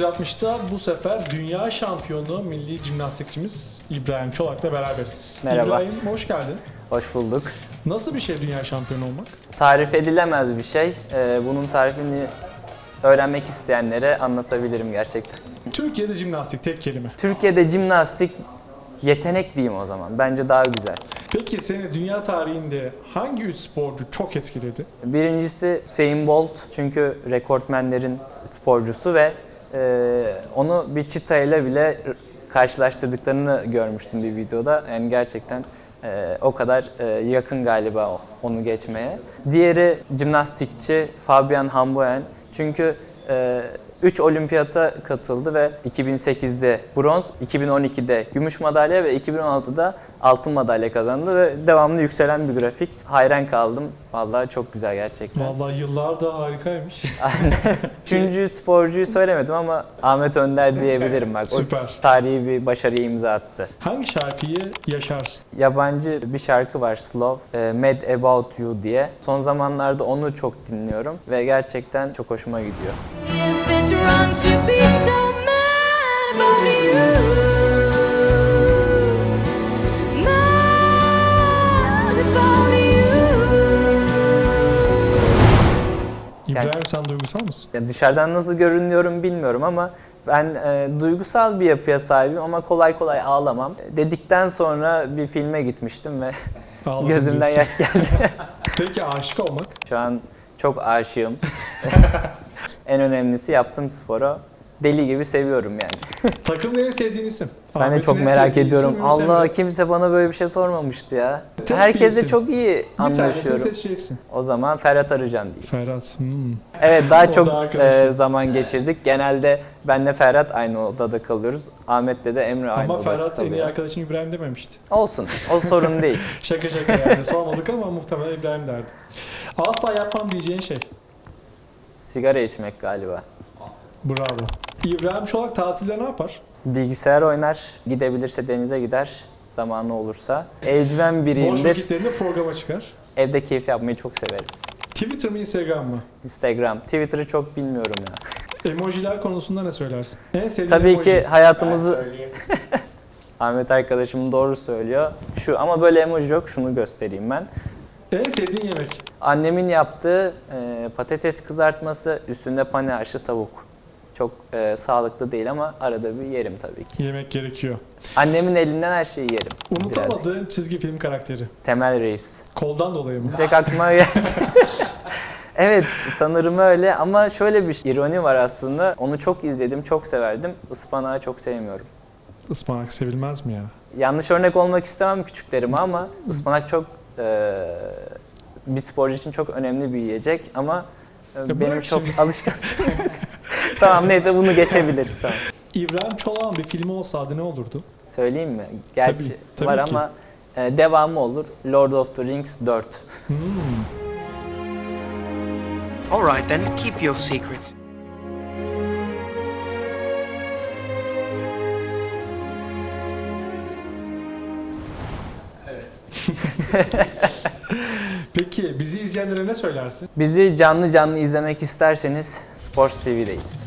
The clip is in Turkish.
360'ta bu sefer dünya şampiyonu milli jimnastikçimiz İbrahim Çolak'la beraberiz. Merhaba. İbrahim hoş geldin. Hoş bulduk. Nasıl bir şey dünya şampiyonu olmak? Tarif edilemez bir şey. Ee, bunun tarifini öğrenmek isteyenlere anlatabilirim gerçekten. Türkiye'de jimnastik tek kelime. Türkiye'de jimnastik yetenek diyeyim o zaman. Bence daha güzel. Peki seni dünya tarihinde hangi üç sporcu çok etkiledi? Birincisi Usain Bolt çünkü rekortmenlerin sporcusu ve e, onu bir çita ile bile karşılaştırdıklarını görmüştüm bir videoda. Yani gerçekten e, o kadar e, yakın galiba onu geçmeye. Diğeri jimnastikçi Fabian Hamboen. Çünkü 3 olimpiyata katıldı ve 2008'de bronz, 2012'de gümüş madalya ve 2016'da altın madalya kazandı ve devamlı yükselen bir grafik. Hayran kaldım. Vallahi çok güzel gerçekten. Vallahi yıllar da harikaymış. Aynen. Üçüncü sporcuyu söylemedim ama Ahmet Önder diyebilirim bak. Süper. O tarihi bir başarıya imza attı. Hangi şarkıyı yaşarsın? Yabancı bir şarkı var Slow, e, Mad About You diye. Son zamanlarda onu çok dinliyorum ve gerçekten çok hoşuma gidiyor. If it's wrong to be so mad about you, mad about you. İbrahim sen duygusal mısın? Ya dışarıdan nasıl görünüyorum bilmiyorum ama ben e, duygusal bir yapıya sahibim ama kolay kolay ağlamam. Dedikten sonra bir filme gitmiştim ve Ağladın gözümden diyorsun. yaş geldi. Peki aşık olmak? Şu an çok aşığım. en önemlisi yaptığım sporu deli gibi seviyorum yani. Takımda en sevdiğin isim? Ben de çok en merak ediyorum. isim Allah kimse bana böyle bir şey sormamıştı ya. Tek Herkese isim. çok iyi Bir tanesini anlaşıyorum. seçeceksin. O zaman Ferhat Arıcan diyeyim. Ferhat. Hmm. Evet daha çok da arkadaşım. e, zaman geçirdik. Genelde benle Ferhat aynı odada kalıyoruz. Ahmet'le de Emre aynı Ama odada Ferhat en iyi arkadaşım İbrahim dememişti. Olsun. O sorun değil. Şaka şaka yani sormadık ama muhtemelen İbrahim derdi. Asla yapmam diyeceğin şey. Sigara içmek galiba. Bravo. İbrahim Çolak tatilde ne yapar? Bilgisayar oynar, gidebilirse denize gider zamanı olursa. Eldiven Boş biriyimdir. vakitlerinde programa çıkar. Evde keyif yapmayı çok severim. Twitter mı Instagram mı? Instagram, Twitter'ı çok bilmiyorum ya. Emojiler konusunda ne söylersin? En sevdiğin Tabii emoji. ki hayatımızı... Ahmet arkadaşım doğru söylüyor. Şu ama böyle emoji yok. Şunu göstereyim ben. En sevdiğin yemek? Annemin yaptığı e, patates kızartması üstünde pane haşlı tavuk. Çok e, sağlıklı değil ama arada bir yerim tabii ki. Yemek gerekiyor. Annemin elinden her şeyi yerim. Unutamadığın çizgi film karakteri. Temel Reis. Koldan dolayı mı? Direkt aklıma geldi. evet sanırım öyle ama şöyle bir ironi var aslında. Onu çok izledim, çok severdim. Ispanağı çok sevmiyorum. Ispanak sevilmez mi ya? Yanlış örnek olmak istemem küçüklerime ama ıspanak çok e, bir sporcu için çok önemli bir yiyecek ama e, Ya benim bırak çok şimdi. alışkan. tamam neyse bunu geçebiliriz tamam. İbrahim Çolak'ın bir filmi olsa adı ne olurdu? Söyleyeyim mi? Gerçi Tabii, tabii var ki. ama e, devamı olur. Lord of the Rings 4. Hmm. All right then, keep your secret. Peki bizi izleyenlere ne söylersin? Bizi canlı canlı izlemek isterseniz Sports TV'deyiz.